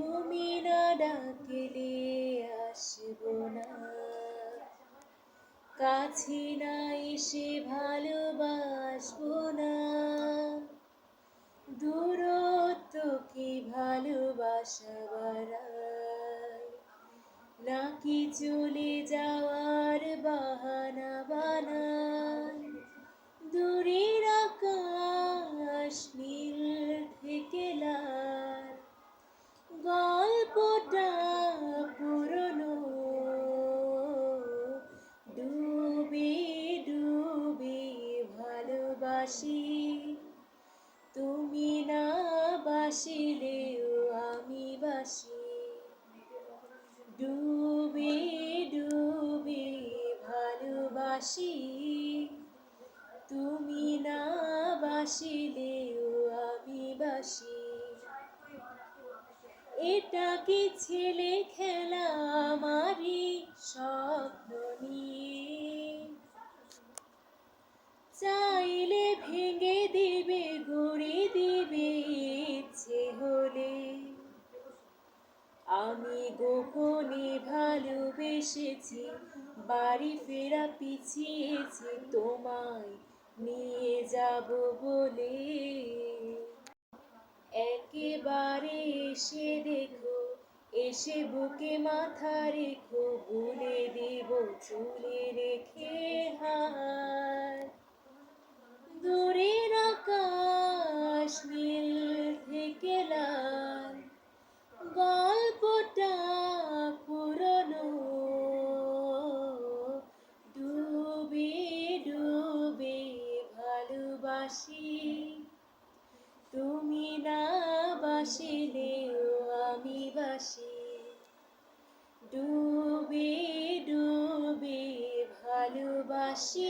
তুমি না ডাকলে আসব না। কাছে না এসে ভালোবাসবো না। দূরত্ব কি ভালোবাসা নাকি চলে যাওয়ার বাহানা ভালোবাসি তুমি না বাসিলেও আমি বাসি। ডুবে ডুবে ভালোবাসি, তুমি না বাসিলেও আমি বাসি। এটা কি ছেলে খেলা আমারই স্বপ্ন গোপনে ভালোবেসেছি, বাড়ি ফেরা পিছিয়েছি, তোমায় নিয়ে যাব বলে। একেবারে এসে দেখো, এসে বুকে মাথা রেখো, বলে দেব চুলে রেখে হাত দূরের আকাশ নীল থেকে লাল গল্পটা বাসিলেও আমি বাসি। ডুবে ডুবে ভালোবাসি।